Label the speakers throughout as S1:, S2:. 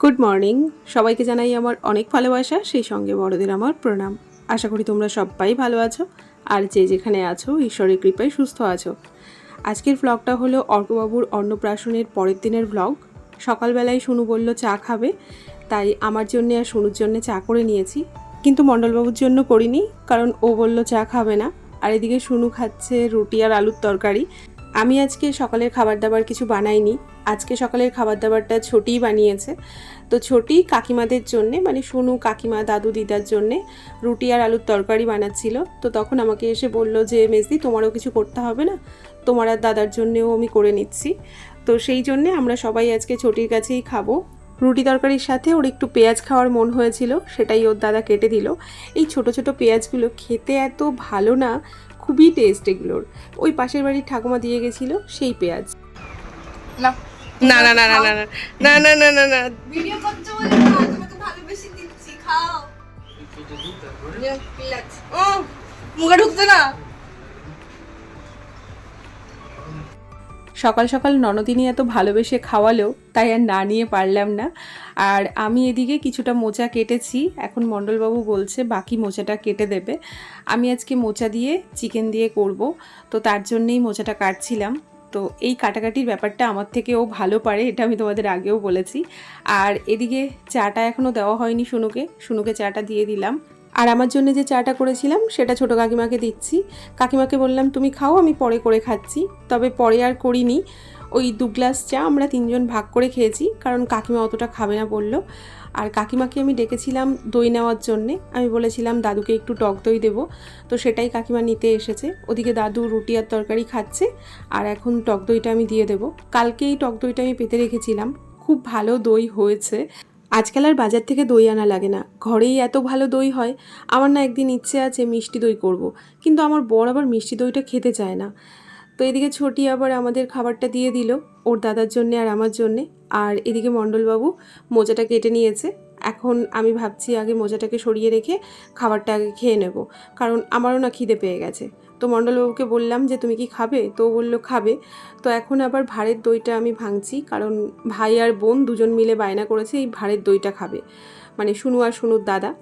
S1: Good morning সবাইকে জানাই আমার অনেক ভালোবাসা, সেই সঙ্গে বড়দের আমার প্রণাম। আশা করি তোমরা সবাই ভালো আছো, আর যে যেখানে আছো, ঈশ্বরের কৃপায় সুস্থ আছো। আজকের ব্লগটা হলো অর্কবাবুর অন্নপ্রাশনের পরের দিনের ব্লগ সকালবেলায় শুনু বলল, চা খাবে? তাই আমার জন্যে আর শুনুর জন্য চা করে নিয়েছি। কিন্তু মণ্ডলবাবুর জন্য করিনি, কারণ ও বলল, চা খাবে না। আর এদিকে শুনু খাচ্ছে রুটি আর আলুর তরকারি। আমি আজকে সকালের খাবার দাবার কিছু বানাইনি। আজকে সকালের খাবার দাবারটা ছোটিই বানিয়েছে। তো ছোটি কাকিমাদের জন্যে মানে সোনু, কাকিমা, দাদু, দিদার জন্যে রুটি আর আলুর তরকারি বানাচ্ছিল। তো তখন আমাকে এসে বলল যে, মেজদি, তোমারও কিছু করতে হবে না? তোমার আর দাদার জন্যেও আমি করে নিচ্ছি। তো সেই জন্যে আমরা সবাই আজকে ছোটির কাছেই খাব। রুটি তরকারির সাথে ওর একটু পেঁয়াজ খাওয়ার মন হয়েছিল, সেটাই ওর দাদা কেটে দিল। এই ছোট ছোট পেঁয়াজগুলো খেতে এত ভালো না খুবই টেস্ট এগুলোর ওই পাশের বাড়ির ঠাকুমা দিয়ে গেছিল সেই পেঁয়াজ
S2: না
S1: না না না না না না না না না না
S2: ভিডিও করছ বলে না তোমাকে ভালোবেসে দিচ্ছি খাও ও মুখে ঢুকতে না
S1: সকাল সকাল ননদিনী এত ভালোবেসে খাওয়ালেও তাই আর না নিয়ে পারলাম না। আর আমি এদিকে কিছুটা মোচা কেটেছি। এখন মণ্ডলবাবু বলছে, বাকি মোচাটা কেটে দেবে। আমি আজকে মোচা দিয়ে চিকেন দিয়ে করব। তো তার জন্যেই মোচাটা কাটছিলাম। তো এই কাটাকাটির ব্যাপারটা আমার থেকে ও ভালো পারে, এটা আমি তোমাদের আগেও বলেছি। আর এদিকে চাটা এখনও দেওয়া হয়নি শুনুকে শুনুকে চাটা দিয়ে দিলাম। আর আমার জন্য যে চাটা করেছিলাম, সেটা ছোটো কাকিমাকে দিচ্ছি। কাকিমাকে বললাম, তুমি খাও, আমি পরে করে খাচ্ছি। তবে পরে আর করিনি। ওই দু গ্লাস চা আমরা তিনজন ভাগ করে খেয়েছি, কারণ কাকিমা অতটা খাবে না বলল। আর কাকিমাকে আমি ডেকেছিলাম দই নেওয়ার জন্যে। আমি বলেছিলাম, দাদুকে একটু টক দই দেবো। তো সেটাই কাকিমা নিতে এসেছে। ওদিকে দাদু রুটি আর তরকারি খাচ্ছে, আর এখন টক দইটা আমি দিয়ে দেবো। কালকেই টক দইটা আমি পেতে রেখেছিলাম। খুব ভালো দই হয়েছে। আজকাল আর বাজার থেকে দই আনা লাগে না। ঘরেই এত ভালো দই হয়, আমার না একদিন ইচ্ছে আছে মিষ্টি দই করব। কিন্তু আমার বর আবার মিষ্টি দইটা খেতে চায় না। তো এদিকে ছোটি আবার আমাদের খাবারটা দিয়ে দিল, ওর দাদার জন্যে আর আমার জন্যে। আর এদিকে মণ্ডলবাবু মোজাটা কেটে নিয়েছে। এখন আমি ভাবছি আগে মোজাটাকে সরিয়ে রেখে খাবারটা আগে খেয়ে নেব, কারণ আমারও না খিদে পেয়ে গেছে। তো মণ্ডলবাবুকে বললাম যে, তুমি কি খাবে? তো বলল, খাবে। তো এখন আবার ভাড়ের দইটা আমি ভাঙছি, কারণ ভাই আর বোন দুজন মিলে বায়না করেছে, এই ভাড়ের দইটা খাবে। মানে শুনু আর শুনুর দাদা।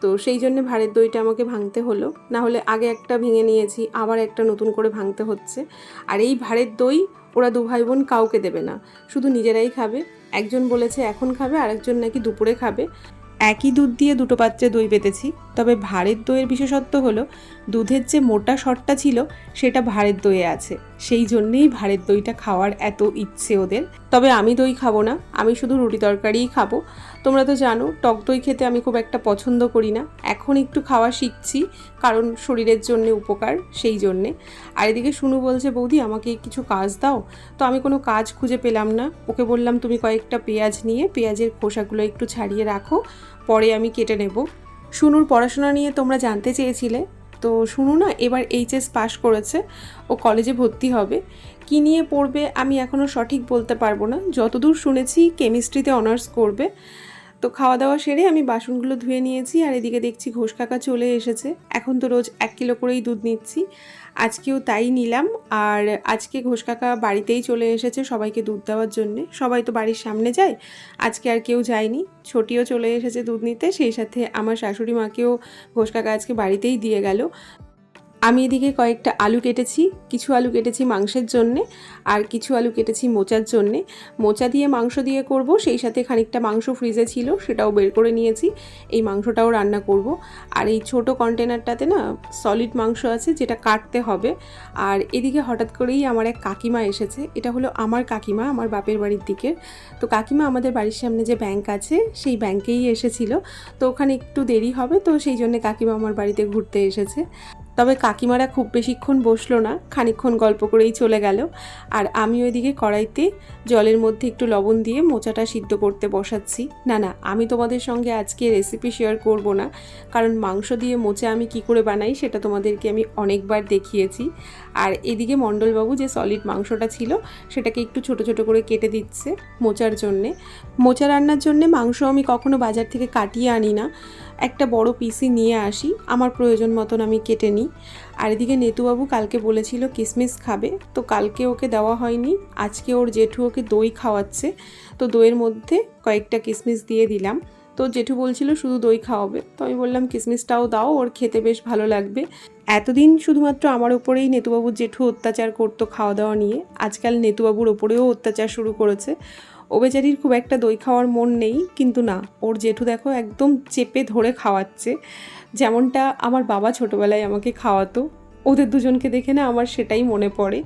S1: তো সেই জন্য ভাড়ের দইটা আমাকে ভাঙতে হলো। না হলে আগে একটা ভেঙে নিয়েছি, আবার একটা নতুন করে ভাঙতে হচ্ছে। আর এই ভাড়ের দই ওরা দু ভাই বোন কাউকে দেবে না। শুধু নিজেরাই খাবে। একজন বলেছে এখন খাবে, আরেকজন নাকি দুপুরে খাবে। একই দুধ দিয়ে দুটো পাত্রে দই পেতেছি তবে ভাড়ের দইয়ের বিশেষত্ব হলো দুধের যে মোটা শটটা ছিল, সেটা ভাড়ের দইয়ে আছে। সেই জন্যেই ভাড়ের দইটা খাওয়ার এত ইচ্ছে ওদের। তবে আমি দই খাব না, আমি শুধু রুটি তরকারিই খাব। তোমরা তো জানো, টক দই খেতে আমি খুব একটা পছন্দ করি না। এখন একটু খাওয়া শিখছি, কারণ শরীরের জন্য উপকার সেই জন্যে। আর এদিকে শুনু বলছে, বৌদি, আমাকে কিছু কাজ দাও। তো আমি কোনো কাজ খুঁজে পেলাম না। ওকে বললাম, তুমি কয়েকটা পেঁয়াজ নিয়ে, পেঁয়াজের খোসাগুলো একটু ছাড়িয়ে রাখো, পরে আমি কেটে নেব। শুনুর পড়াশোনা নিয়ে তোমরা জানতে চেয়েছিলে? তো শুনু না, এবার এইচএস পাস করেছে, ও কলেজে ভর্তি হবে। কী নিয়ে পড়বে আমি এখনও সঠিক বলতে পারব না। যতদূর শুনেছি কেমিস্ট্রিতে অনার্স করবে। তো খাওয়া দাওয়া সেরে আমি বাসনগুলো ধুয়ে নিয়েছি আর এদিকে দেখছি ঘোষ কাকা চলে এসেছে। এখন তো রোজ এক কিলো করেই দুধ নিচ্ছি। আজকেও তাই নিলাম আর আজকে ঘোষ কাকা বাড়িতেই চলে এসেছে সবাইকে দুধ দেওয়ার জন্যে। সবাই তো বাড়ির সামনে যায়, আজকে আর কেউ যায়নি। ছোটিও চলে এসেছে দুধ নিতে, সেই সাথে আমার শাশুড়ি মাকেও ঘোষ কাকা আজকে বাড়িতেই দিয়ে গেল। আমি এদিকে কয়েকটা আলু কেটেছি, কিছু আলু কেটেছি মাংসের জন্যে আর কিছু আলু কেটেছি মোচার জন্যে। মোচা দিয়ে মাংস দিয়ে করব, সেই সাথে খানিকটা মাংস ফ্রিজে ছিল, সেটাও বের করে নিয়েছি। এই মাংসটাও রান্না করব। আর এই ছোট কন্টেনারটাতে না সলিড মাংস আছে, যেটা কাটতে হবে। আর এদিকে হঠাৎ করেই আমার এক কাকিমা এসেছে। এটা হলো আমার কাকিমা, আমার বাপের বাড়ির দিকের। তো কাকিমা আমাদের বাড়ির সামনে যে ব্যাংক আছে, সেই ব্যাংকেই এসেছিল। তো ওখানে একটু দেরি হবে, তো সেই জন্য কাকিমা আমার বাড়িতে ঘুরতে এসেছে। তবে কাকিমারা খুব বেশিক্ষণ বসল না, খানিকক্ষণ গল্প করেই চলে গেল। আর আমি ওইদিকে কড়াইতে জলের মধ্যে একটু লবণ দিয়ে মোচাটা সিদ্ধ করতে বসাচ্ছি। না না, আমি তোমাদের সঙ্গে আজকে রেসিপি শেয়ার করব না, কারণ মাংস দিয়ে মোচা আমি কি করে বানাই সেটা তোমাদেরকে আমি অনেকবার দেখিয়েছি। আর এদিকে মণ্ডলবাবু যে সলিড মাংসটা ছিল, সেটাকে একটু ছোট ছোট করে কেটে দিচ্ছে মোচার জন্যে। মোচা রান্নার জন্যে মাংস আমি কখনো বাজার থেকে কাটিয়ে আনি না। একটা বড় পিসি নিয়ে আসি। আমার প্রয়োজন মতন আমি কেটে নিই। আর এদিকে নেতুবাবু কালকে বলেছিল কিসমিস খাবে। তো কালকে ওকে দেওয়া হয়নি। আজকে ওর জেঠু ওকে দই খাওয়াচ্ছে। তো দইয়ের মধ্যে কয়েকটা কিসমিস দিয়ে দিলাম। তো জেঠু বলছিল শুধু দই খাওয়াবে। তো আমি বললাম, কিসমিসটাও দাও, ওর খেতে বেশ ভালো লাগবে। এতদিন শুধুমাত্র আমার ওপরেই নেতুবাবুর জেঠু অত্যাচার করতো খাওয়া দাওয়া নিয়ে। আজকাল নেতুবাবুর ওপরেও অত্যাচার শুরু করেছে। ও খুব একটা দই খাওয়ার মন নেই, কিন্তু না, ওর জেঠু দেখো একদম চেপে ধরে খাওয়াচ্ছে। যেমনটা আমার বাবা ছোটোবেলায় আমাকে খাওয়াতো, ওদের দুজনকে দেখে না আমার সেটাই মনে পড়ে।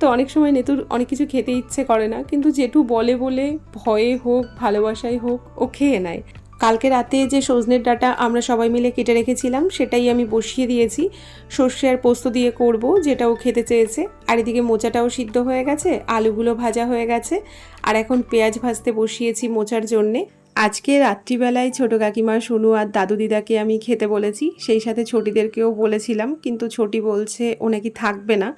S1: তো অনেক সময় নেতুর অনেক কিছু খেতে ইচ্ছে করে না, কিন্তু জেঠু বলে বলে ভয়ে হোক, ভালোবাসায় হোক, ও খেয়ে নেয়। কালকে রাতে যে সজনের ডাটা আমরা সবাই মিলে কেটে রেখেছিলাম, সেটাই আমি বসিয়ে দিয়েছি। সর্ষে আর পোস্ত দিয়ে করব, যেটা ও খেতে চেয়েছে। আর এদিকে মোচাটাও সিদ্ধ হয়ে গেছে, আলুগুলো ভাজা হয়ে গেছে। আর এখন পেঁয়াজ ভাজতে বসিয়েছি মোচার জন্যে। আজকে রাত্রিবেলায় ছোটো কাকিমা সোনু আর দাদু দিদাকে আমি খেতে বলেছি, সেই সাথে ছোটিদেরকেও বলেছিলাম, কিন্তু ছোটি বলছে ও নাকি থাকবে না।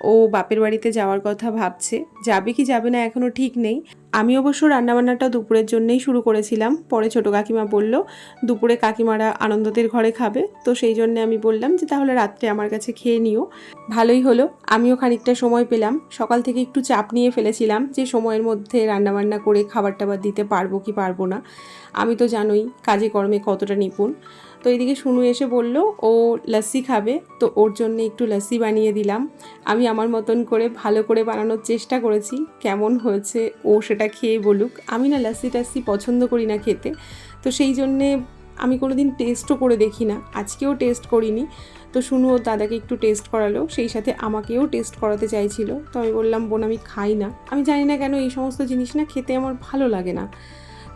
S1: ও বাপের বাড়িতে যাওয়ার কথা ভাবছে। যাবে কি যাবে না এখনও ঠিক নেই। আমি অবশ্য রান্নাবান্নাটা দুপুরের জন্যই শুরু করেছিলাম। পরে ছোটো কাকিমা বলল, দুপুরে কাকিমারা আনন্দদের ঘরে খাবে। তো সেই জন্য আমি বললাম যে, তাহলে রাত্রে আমার কাছে খেয়ে নিও। ভালোই হলো। আমিও খানিকটা সময় পেলাম। সকাল থেকে একটু চাপ নিয়ে ফেলেছিলাম যে, সময়ের মধ্যে রান্নাবান্না করে খাবার টাবার দিতে পারব কি পারব না। আমি তো জানোই কাজে কর্মে কতটা নিপুণ। তো এদিকে শুনু এসে বলল, ও লস্যি খাবে, তো ওর জন্য একটু লস্যি বানিয়ে দিলাম। আমি আমার মতন করে ভালো করে বানানোর চেষ্টা করেছি, কেমন হয়েছে ও সেটা খেয়ে বলুক। আমি না লস্যি টাস্যি পছন্দ করি না খেতে, তো সেই জন্যে আমি কোনো দিন টেস্টও করে দেখি না। আজকেও টেস্ট করিনি। তো শুনু ওর দাদাকে একটু টেস্ট করালো, সেই সাথে আমাকেও টেস্ট করাতে চাইছিল। তো আমি বললাম, বোন, আমি খাই না। আমি জানি না কেন এই সমস্ত জিনিস না খেতে আমার ভালো লাগে না।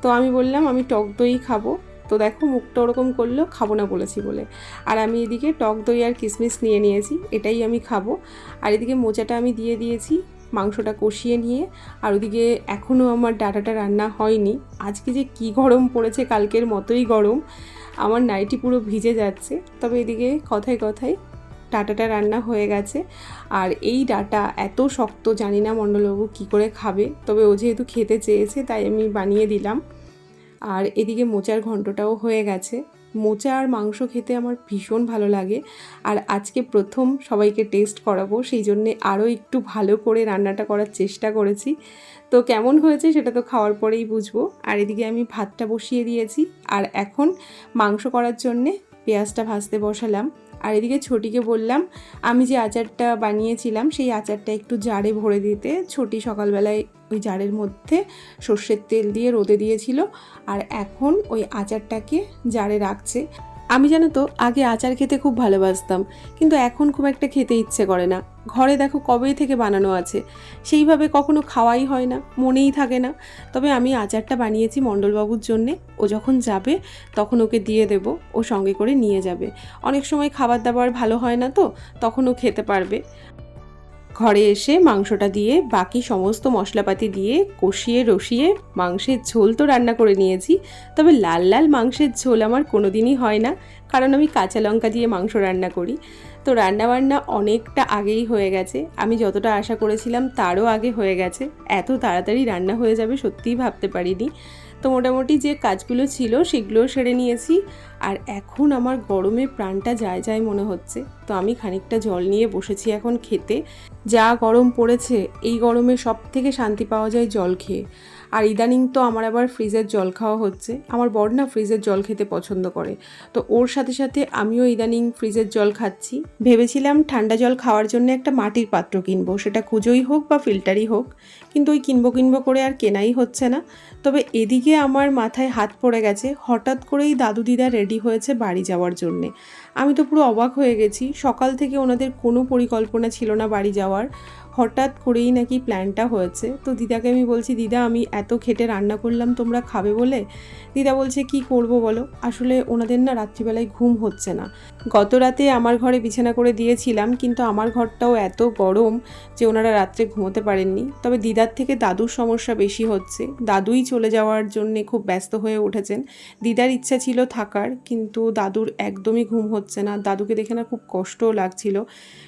S1: তো আমি বললাম, আমি টক দই খাব। তো দেখো মুখটা ওরকম করল খাব না বলেছি বলে। আর আমি এদিকে টক দই আর কিশমিশ নিয়ে নিয়েছি, এটাই আমি খাব। আর এদিকে মোচাটা আমি দিয়ে দিয়েছি, মাংসটা কষিয়ে নিয়ে। আর ওদিকে এখনও আমার ডাটাটা রান্না হয়নি। আজকে যে কি গরম পড়েছে কালকের মতোই গরম। আমার নাইটি পুরো ভিজে যাচ্ছে। তবে এদিকে কথায় কথায় ডাটাটা রান্না হয়ে গেছে। আর এই ডাটা এত শক্ত, জানি না মণ্ডলবাবু কী করে খাবে। তবে ও যেহেতু খেতে চেয়েছে, তাই আমি বানিয়ে দিলাম। আর এদিকে মোচার ঘন্টটাও হয়ে গেছে। মোচা আর মাংস খেতে আমার ভীষণ ভালো লাগে। আর আজকে প্রথম সবাইকে টেস্ট করাবো, সেই জন্যে আরও একটু ভালো করে রান্নাটা করার চেষ্টা করেছি। তো কেমন হয়েছে সেটা তো খাওয়ার পরেই বুঝব। আর এদিকে আমি ভাতটা বসিয়ে দিয়েছি। আর এখন মাংস করার জন্যে পেঁয়াজটা ভাজতে বসালাম। আর এদিকে ছোটিকে বললাম, আমি যে আচারটা বানিয়েছিলাম, সেই আচারটা একটু জারে ভরে দিতে। ছোটি সকালবেলায় ওই জারের মধ্যে সর্ষের তেল দিয়ে রোদে দিয়েছিল, আর এখন ওই আচারটাকে জারে রাখছে। আমি জানো তো, আগে আচার খেতে খুব ভালোবাসতাম, কিন্তু এখন খুব একটা খেতে ইচ্ছে করে না। ঘরে দেখো কবেই থেকে বানানো আছে, সেইভাবে কখনো খাওয়াই হয় না, মনেই থাকে না। তবে আমি আচারটা বানিয়েছি মণ্ডলবাবুর জন্যে, ও যখন যাবে তখন ওকে দিয়ে দেব, ও সঙ্গে করে নিয়ে যাবে। অনেক সময় খাবার দাবার ভালো হয় না তো, তখন ও খেতে পারবে। ঘরে এসে মাংসটা দিয়ে বাকি সমস্ত মশলাপাতি দিয়ে কষিয়ে রসিয়ে মাংসের ঝোল তো রান্না করে নিয়েছি। তবে লাল লাল মাংসের ঝোল আমার কোনো দিনই হয় না, কারণ আমি কাঁচা লঙ্কা দিয়ে মাংস রান্না করি। তো রান্নাবান্না অনেকটা আগেই হয়ে গেছে। আমি যতটা আশা করেছিলাম তারও আগে হয়ে গেছে। এত তাড়াতাড়ি রান্না হয়ে যাবে সত্যিই ভাবতে পারিনি। তো মোটামুটি যে কাজগুলো ছিল সেগুলোও সেরে নিয়েছি। আর এখন আমার গরমে প্রাণটা যায় যায় মনে হচ্ছে। তো আমি খানিকটা জল নিয়ে বসেছি এখন খেতে। যা গরম পড়েছে, এই গরমে সব থেকে শান্তি পাওয়া যায় জল খেয়ে। আর ইদানিং তো আমার আবার ফ্রিজের জল খাওয়া হচ্ছে। আমার বর না ফ্রিজের জল খেতে পছন্দ করে। তো ওর সাথে সাথে আমিও ইদানিং ফ্রিজের জল খাচ্ছি। ভেবেছিলাম ঠান্ডা জল খাওয়ার জন্য একটা মাটির পাত্র কিনবো। সেটা কুজোই হোক বা ফিল্টারই হোক। কিন্তু ওই কিনবো কিনবো করে আর কেনাই হচ্ছে না। তবে এদিকে আমার মাথায় হাত পড়ে গেছে হঠাৎ করেই দাদু দিদা রেডি হয়েছে বাড়ি যাওয়ার জন্যে। আমি তো পুরো অবাক হয়ে গেছি। সকাল থেকে ওনাদের কোনো পরিকল্পনা ছিল না বাড়ি যাওয়ার। হঠাৎ করেই নাকি প্ল্যানটা হয়েছে। তো দিদাকে আমি বলছি, দিদা, আমি এত খেটে রান্না করলাম, তোমরা খাবে বলে? দিদা বলছে, কি করব বলো? আসলে ওনাদের না রাত্রিবেলায় ঘুম হচ্ছে না। গত রাতে আমার ঘরে বিছানা করে দিয়েছিলাম, কিন্তু আমার ঘরটাও এত গরম যে ওনারা রাত্রে ঘুমোতে পারেননি। তবে দিদার থেকে দাদুর সমস্যা বেশি হচ্ছে। দাদুই চলে যাওয়ার জন্যে খুব ব্যস্ত হয়ে উঠেছেন। দিদার ইচ্ছা ছিল থাকার, কিন্তু দাদুর একদমই ঘুম হচ্ছে না। দাদুকে দেখে না খুব কষ্টও লাগছিল।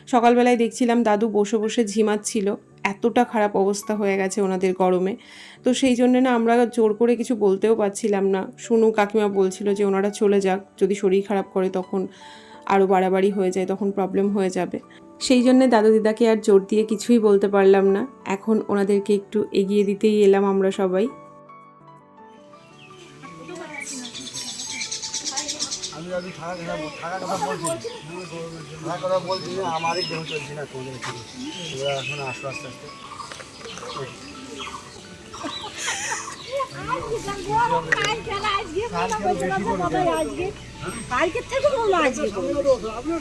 S1: সকালবেলায় দেখছিলাম দাদু বসে বসে ঝিমাচ্ছিল এতটা খারাপ অবস্থা হয়ে গেছে ওনাদের গরমে। তো সেই জন্য না আমরা জোর করে কিছু বলতেও পারছিলাম না। শুনু কাকিমা বলছিল যে ওনারা চলে যাক, যদি শরীর খারাপ করে তখন আরও বাড়াবাড়ি হয়ে যায়, তখন প্রবলেম হয়ে যাবে। সেই জন্যে দাদু দিদাকে আর জোর দিয়ে কিছুই বলতে পারলাম না। এখন ওনাদেরকে একটু এগিয়ে দিতেই এলাম আমরা সবাই।
S3: আমি থাকা কথা থাকার কথা বলছি। থাকার কথা বলছি, আমারই দেহ চলছে না তোমাদের থেকে এখন আসো আস্তে আস্তে। আপনিও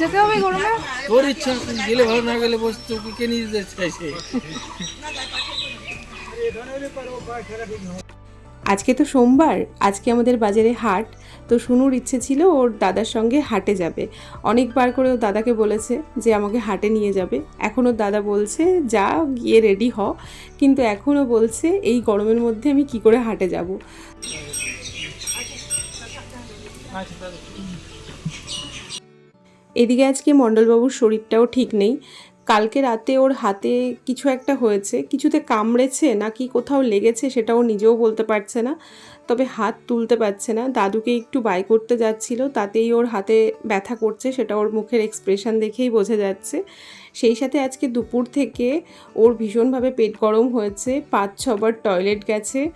S2: যেতে হবে গরমে?
S4: তোর ইচ্ছা গেলে ভালো না গেলে বস তোকে কে নিয়ে যেতে চাইছে?
S1: আজকে তো সোমবার আজকে আমাদের বাজারে হাট তো শুনুর ইচ্ছে ছিল ওর দাদার সঙ্গে হাটে যাবে। অনেকবার করে ও দাদাকে বলেছে যে আমাকে হাটে নিয়ে যাবে। এখন ওর দাদা বলছে যা গিয়ে রেডি হ। কিন্তু এখনও বলছে এই গরমের মধ্যে আমি কি করে হাটে যাব? এদিকে আজকে মণ্ডলবাবুর শরীরটাও ঠিক নেই। কালকে রাতে ওর হাতে কিছু একটা হয়েছে। কিছুতে কামড়েছে নাকি কোথাও লেগেছে সেটা সেটাও নিজেও বলতে পারছে না। তবে হাত তুলতে পারছে না। দাদুকে একটু বাই করতে যাচ্ছিল, তাতেই ওর হাতে ব্যথা করছে সেটা ওর মুখের এক্সপ্রেশন দেখেই বোঝা যাচ্ছে। সেই সাথে আজকে দুপুর থেকে ওর ভীষণভাবে পেট গরম হয়েছে। পাঁচ ছবার টয়লেট গেছে।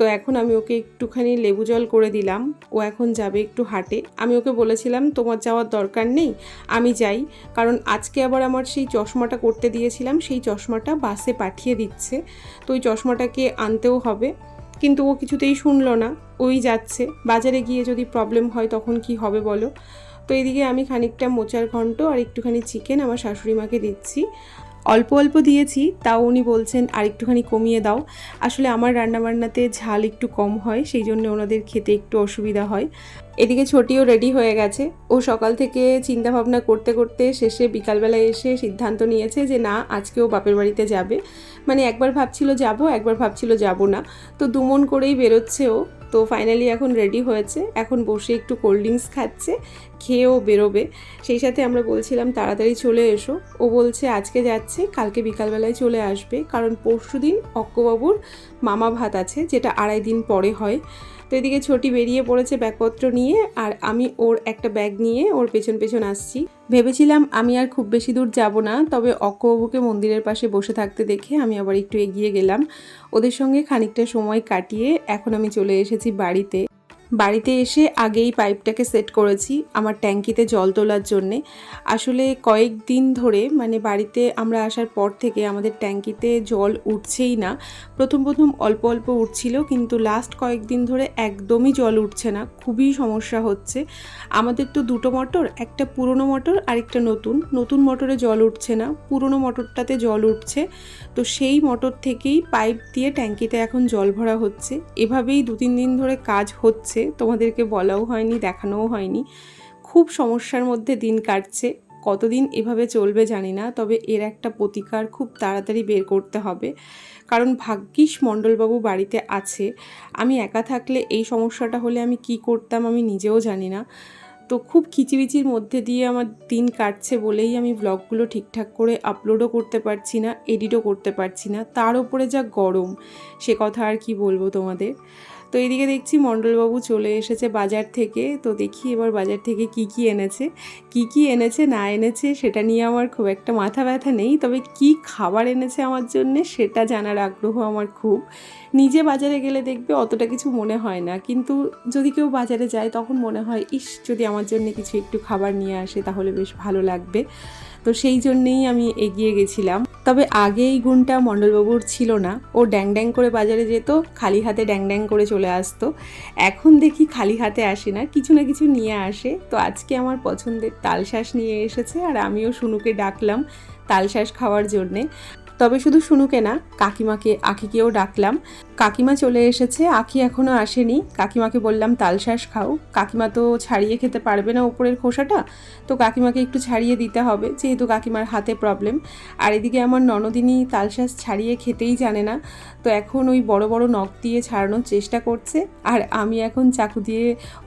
S1: তো এখন আমি ওকে একটুখানি লেবু জল করে দিলাম। ও এখন যাবে একটু হাটে। আমি ওকে বলেছিলাম, তোমার যাওয়ার দরকার নেই, আমি যাই। কারণ আজকে আবার আমার সেই চশমাটা করতে দিয়েছিলাম, সেই চশমাটা বাসে পাঠিয়ে দিচ্ছে। তো ওই চশমাটাকে আনতেও হবে। কিন্তু ও কিছুতেই শুনলো না, ওই যাচ্ছে। বাজারে গিয়ে যদি প্রবলেম হয় তখন কি হবে বলো? তো এদিকে আমি খানিকটা মোচার ঘন্ট আর একটুখানি চিকেন আমার শাশুড়ি মাকে দিচ্ছি। অল্প অল্প দিয়েছি, তাও উনি বলছেন আর একটুখানি কমিয়ে দাও। আসলে আমার রান্নাবান্নাতে ঝাল একটু কম হয়, সেই জন্য ওনাদের খেতে একটু অসুবিধা হয়। এদিকে ছোটিও রেডি হয়ে গেছে। ও সকাল থেকে চিন্তা ভাবনা করতে করতে শেষে বিকালবেলায় এসে সিদ্ধান্ত নিয়েছে যে, না আজকেও বাপের বাড়িতে যাবে। মানে একবার ভাবছিল যাব, একবার ভাবছিল যাব না। তো দুমন করেই বেরোচ্ছে ও। তো ফাইনালি এখন রেডি হয়েছে। এখন বসে একটু কোল্ড ড্রিঙ্কস খাচ্ছে। খেয়েও বেরোবে। সেই সাথে আমরা বলছিলাম, তাড়াতাড়ি চলে এসো। ও বলছে, আজকে যাচ্ছে, কালকে বিকালবেলায় চলে আসবে। কারণ পরশু দিন অক্কবাবুর মামা ভাত আছে, যেটা আড়াই দিন পরে হয়। তো এদিকে ছোটি বেরিয়ে পড়েছে ব্যাগপত্র নিয়ে, আর আমি ওর একটা ব্যাগ নিয়ে ওর পেছন পেছন আসছি। ভেবেছিলাম, আমি আর খুব বেশি দূর যাব না। তবে অক্কবাবুকে মন্দিরের পাশে বসে থাকতে দেখে আমি আবার একটু এগিয়ে গেলাম। ওদের সঙ্গে খানিকটা সময় কাটিয়ে এখন আমি চলে এসেছি বাড়িতে। বাড়িতে এসে আগেই পাইপটাকে সেট করেছি আমার ট্যাঙ্কিতে জল তোলার জন্যে। আসলে কয়েক দিন ধরে মানে বাড়িতে আমরা আসার পর থেকে আমাদের ট্যাঙ্কিতে জল উঠছেই না। প্রথম প্রথম অল্প অল্প উঠছিল কিন্তু লাস্ট কয়েকদিন ধরে একদমই জল উঠছে না, খুবই সমস্যা হচ্ছে। আমাদের তো দুটো মোটর একটা পুরনো মোটর আর একটা নতুন। নতুন মোটরে জল উঠছে না, পুরনো মোটরটাতে জল উঠছে। তো সেই মোটর থেকেই পাইপ দিয়ে ট্যাঙ্কিতে এখন জল ভরা হচ্ছে। এভাবেই দু তিন দিন ধরে কাজ হচ্ছে। তোমাদেরকে বলাও হয়নি, দেখানোও হয়নি। খুব সমস্যার মধ্যে দিন কাটছে। কতদিন এভাবে চলবে জানি না, তবে এর একটা প্রতিকার খুব তাড়াতাড়ি বের করতে হবে। কারণ ভাগ্যিস মণ্ডলবাবু বাড়িতে আছে। আমি একা থাকলে এই সমস্যাটা হলে আমি কি করতাম আমি নিজেও জানি না। তো খুব কিচিবিচির মধ্যে দিয়ে আমার দিন কাটছে বলেই আমি ব্লগগুলো ঠিকঠাক করে আপলোডও করতে পারছি না এডিটও করতে পারছি না। তার উপরে যা গরম, সে কথা আর কি বলব তোমাদের? তো এদিকে দেখছি মণ্ডলবাবু চলে এসেছে বাজার থেকে। তো দেখি এবার বাজার থেকে কি কি এনেছে। কি কি এনেছে, না এনেছে, সেটা নিয়ে আমার খুব একটা মাথা ব্যথা নেই। তবে কি খাবার এনেছে আমার জন্যে, সেটা জানার আগ্রহ আমার খুব। নিজে বাজারে গেলে দেখবে অতটা কিছু মনে হয় না। কিন্তু যদি কেউ বাজারে যায়, তখন মনে হয়, ইস, যদি আমার জন্য কিছু একটু খাবার নিয়ে আসে, তাহলে বেশ ভালো লাগবে। তো সেই জন্যেই আমি এগিয়ে গেছিলাম। তবে আগে এই গুণটা মণ্ডলবাবুর ছিল না। ও ড্যাং ড্যাং করে বাজারে যেত, খালি হাতে ড্যাং ড্যাং করে চলে আসতো। এখন দেখি খালি হাতে আসে না, কিছু না কিছু নিয়ে আসে। তো আজকে আমার পছন্দের তালশাঁস নিয়ে এসেছে আর আমিও শুনুকে ডাকলাম তালশাঁস খাওয়ার জন্যে। তবে শুধু শুনুকে না, কাকিমাকে, আখিকেও ডাকলাম। কাকিমা চলে এসেছে, আখি এখনও আসেনি। কাকিমাকে বললাম তালশাঁস খাও। কাকিমা তো ছাড়িয়ে খেতে পারবে না উপরের খোসাটা, তো কাকিমাকে একটু ছাড়িয়ে দিতে হবে, যেহেতু কাকিমার হাতে প্রবলেম আর এদিকে আমার ননদিনী তালশাঁস ছাড়িয়ে খেতেই জানে না, তো এখন ওই বড় বড় নখ দিয়ে ছাড়ানোর চেষ্টা করছে, আর আমি এখন চাকু দিয়ে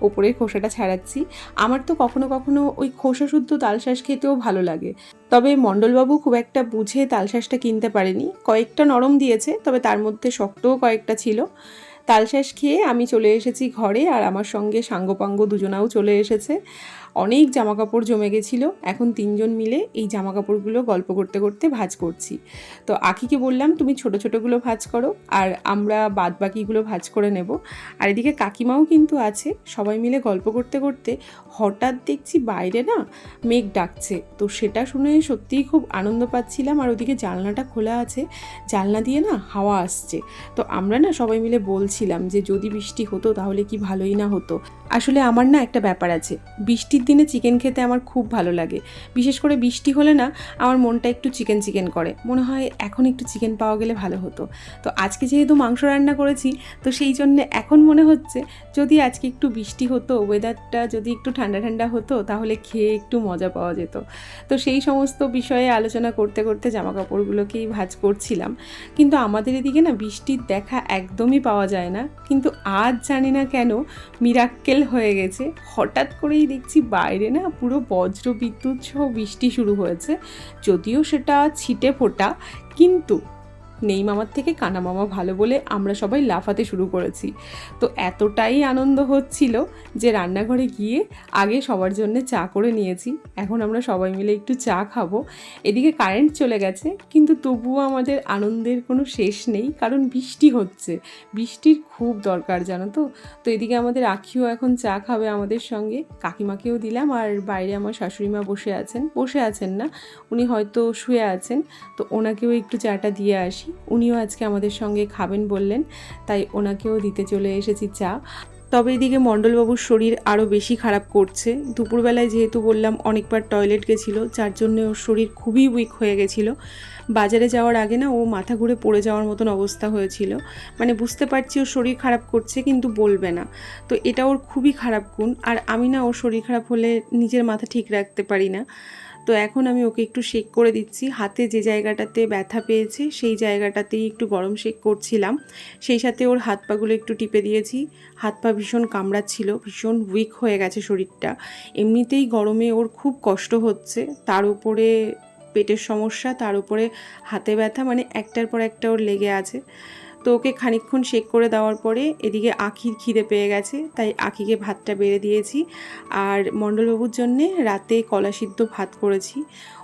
S1: ওপরের খোসাটা ছাড়াচ্ছি। আমার তো কখনো কখনো ওই খোসা শুদ্ধ তালশাঁস খেতেও ভালো লাগে। তবে মণ্ডলবাবু খুব একটা বুঝে তালশাঁসটা কিনতে পারেনি। কয়েকটা নরম দিয়েছে, তবে তার মধ্যে শক্তও কয়েকটা ছিল। তালশাঁস খেয়ে আমি চলে এসেছি ঘরে, আর আমার সঙ্গে সাঙ্গপাঙ্গ দুজনাও চলে এসেছে। অনেক জামা কাপড় জমে গেছিল। এখন তিনজন মিলে এই জামা কাপড়গুলো গল্প করতে করতে ভাঁজ করছি। তো আখিকে বললাম, তুমি ছোট ছোটোগুলো ভাঁজ করো আর আমরা বাদ বাকিগুলো ভাঁজ করে নেব। আর এদিকে কাকিমাও কিন্তু আছে, সবাই মিলে গল্প করতে করতে হঠাৎ দেখছি বাইরে না মেঘ ডাকছে। তো সেটা শুনে সত্যিই খুব আনন্দ পাচ্ছিলাম আর ওদিকে জানলাটা খোলা আছে, জানলা দিয়ে না হাওয়া আসছে। তো আমরা না সবাই মিলে বলছিলাম যে যদি বৃষ্টি হতো তাহলে কি ভালোই না হতো। আসলে আমার না একটা ব্যাপার আছে, বৃষ্টির দিনে চিকেন খেতে আমার খুব ভালো লাগে। বিশেষ করে বৃষ্টি হলে না, আমার মনটা একটু চিকেন চিকেন করে। মনে হয় এখন একটু চিকেন পাওয়া গেলে ভালো হতো। তো আজকে যেহেতু মাংস রান্না করেছি, তো সেই জন্য এখন মনে হচ্ছে যদি আজকে একটু বৃষ্টি হতো ওয়েদারটা যদি একটু ঠান্ডা ঠান্ডা হতো, তাহলে খেয়ে একটু মজা পাওয়া যেত। তো সেই সমস্ত বিষয়ে আলোচনা করতে করতে জামা কাপড়গুলোকেই ভাজ করছিলাম। কিন্তু আমাদের এদিকে না, বৃষ্টির দেখা একদমই পাওয়া যায় না। কিন্তু আজ জানি না কেন মিরাক্কেল হয়ে গেছে। হঠাৎ করেই দেখছি বাইরে না পুরো বজ্র বিদ্যুৎ সহ বৃষ্টি শুরু হয়েছে যদিও সেটা ছিটে ফোটা। কিন্তু নেই মামার থেকে কানা মামা ভালো বলে আমরা সবাই লাফাতে শুরু করেছি। তো এতটাই আনন্দ হচ্ছিল যে রান্নাঘরে গিয়ে আগে সবার জন্য চা করে নিয়েছি। এখন আমরা সবাই মিলে একটু চা খাব। এদিকে কারেন্ট চলে গেছে, কিন্তু তবুও আমাদের আনন্দের কোনো শেষ নেই, কারণ বৃষ্টি হচ্ছে। বৃষ্টির খুব দরকার, জানো তো? তো এদিকে আমাদের আখিও এখন চা খাবে আমাদের সঙ্গে। কাকিমাকেও দিলাম, আর বাইরে আমার শাশুড়ি মা বসে আছেন। বসে আছেন না, উনি হয়তো শুয়ে আছেন। তো ওনাকেও একটু চাটা দিয়ে আসি। উনিও আজকে আমাদের সঙ্গে খাবেন বললেন, তাই ওনাকেও দিতে চলে এসেছি চা। তবে এদিকে মণ্ডলবাবুর শরীর আরও বেশি খারাপ করছে। দুপুরবেলায় যেহেতু বললাম অনেকবার টয়লেট গেছিল, যার জন্য ওর শরীর খুবই উইক হয়ে গেছিল। বাজারে যাওয়ার আগে না ও মাথা ঘুরে পড়ে যাওয়ার মতন অবস্থা হয়েছিল। মানে বুঝতে পারছি ওর শরীর খারাপ করছে, কিন্তু বলবে না। তো এটা ওর খুবই খারাপ গুণ, আর আমি না ওর শরীর খারাপ হলে নিজের মাথা ঠিক রাখতে পারি না। তো এখন আমি ওকে একটু শেক করে দিচ্ছি। হাতে যে জায়গাটাতে ব্যথা পেয়েছে, সেই জায়গাটাতেই একটু গরম শেক করছিলাম। সেই সাথে ওর হাত পাগুলো একটু টিপে দিয়েছি। হাত পা ভীষণ কামড়াচ্ছিল, ভীষণ উইক হয়ে গেছে শরীরটা। এমনিতেই গরমে ওর খুব কষ্ট হচ্ছে। তার উপরে পেটের সমস্যা, তার উপরে হাতে ব্যথা মানে একটার পর একটা ওর লেগে আছে। তো ওকে খানিকক্ষণ শেক করে দেওয়ার পরে এদিকে আখির খিদে পেয়ে গেছে, তাই আখিকে ভাতটা বেড়ে দিয়েছি। আর মণ্ডলবাবুর জন্যে রাতে কলা সিদ্ধ ভাত করেছি।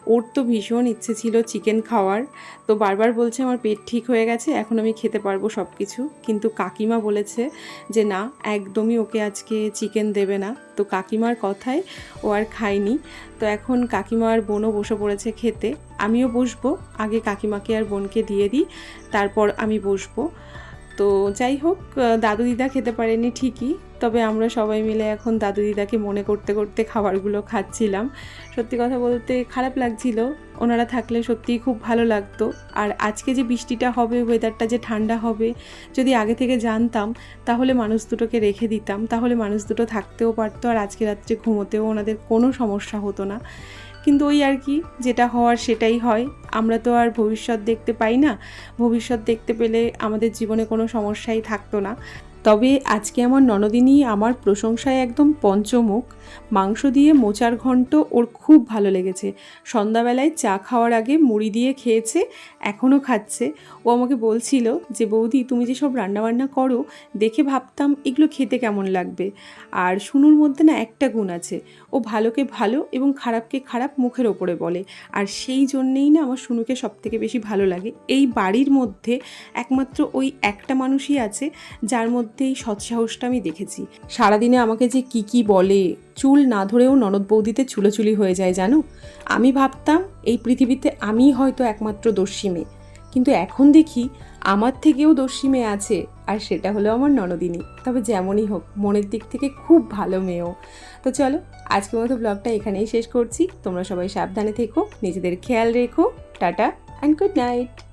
S1: ওর তো ভীষণ ইচ্ছে ছিল চিকেন খাওয়ার। তো বারবার বলছে, আমার পেট ঠিক হয়ে গেছে, এখন আমি খেতে পারব সব কিছু কিন্তু কাকিমা বলেছে যে, না, একদমই ওকে আজকে চিকেন দেবে না। তো কাকিমার কথায় ও আর খায়নি। তো এখন কাকিমা আর বোনও বসে পড়েছে খেতে। আমিও বসবো, আগে কাকিমাকে আর বোনকে দিয়ে দিই, তারপর আমি বসবো। তো যাই হোক দাদু দিদা খেতে পারেনি ঠিকই। তবে আমরা সবাই মিলে এখন দাদু দিদাকে মনে করতে করতে খাবারগুলো খাচ্ছিলাম। সত্যি কথা বলতে খারাপ লাগছিল। ওনারা থাকলে সত্যিই খুব ভালো লাগতো। আর আজকে যে বৃষ্টিটা হবে ওয়েদারটা যে ঠান্ডা হবে, যদি আগে থেকে জানতাম, তাহলে মানুষ দুটোকে রেখে দিতাম। তাহলে মানুষ দুটো থাকতেও পারতো আর আজকে রাত্রে ঘুমোতেও ওনাদের কোনো সমস্যা হতো না। কিন্তু ওই আর কি, যেটা হওয়ার সেটাই হয়। আমরা তো আর ভবিষ্যৎ দেখতে পাই না। ভবিষ্যৎ দেখতে পেলে আমাদের জীবনে কোনো সমস্যাই থাকতো না। তবে আজকে আমার ননদিনী আমার প্রশংসায় একদম পঞ্চমুখ। মাংস দিয়ে মোচার ঘন্ট ওর খুব ভালো লেগেছে। সন্ধ্যাবেলায় চা খাওয়ার আগে মুড়ি দিয়ে খেয়েছে, এখনও খাচ্ছে। ও আমাকে বলছিল যে, বৌদি, তুমি যে সব রান্নাবান্না করো, দেখে ভাবতাম এগুলো খেতে কেমন লাগবে। আর শুনুর মধ্যে না একটা গুণ আছে। ও ভালোকে ভালো এবং খারাপকে খারাপ মুখের ওপরে বলে। আর সেই জন্যেই না আমার শুনুকে সব থেকে বেশি ভালো লাগে। এই বাড়ির মধ্যে একমাত্র ওই একটা মানুষই আছে, যার মধ্যে এই সৎসাহসটা আমি দেখেছি। সারাদিনে আমাকে যে কি কি বলে, চুল না ধরেও ননদ বৌদিতে চুলোচুলি হয়ে যায়, জানো? আমি ভাবতাম এই পৃথিবীতে আমিই হয়তো একমাত্র দোষী মেয়ে। কিন্তু এখন দেখি আমার থেকেও দোষী মেয়ে আছে, আর সেটা হলো আমার ননদিনী। তবে যেমনই হোক, মনের দিক থেকে খুব ভালো মেয়েও। তো চলো, আজকের মতো ব্লগটা এখানেই শেষ করছি। তোমরা সবাই সাবধানে থেকো, নিজেদের খেয়াল রেখো। Tata and good night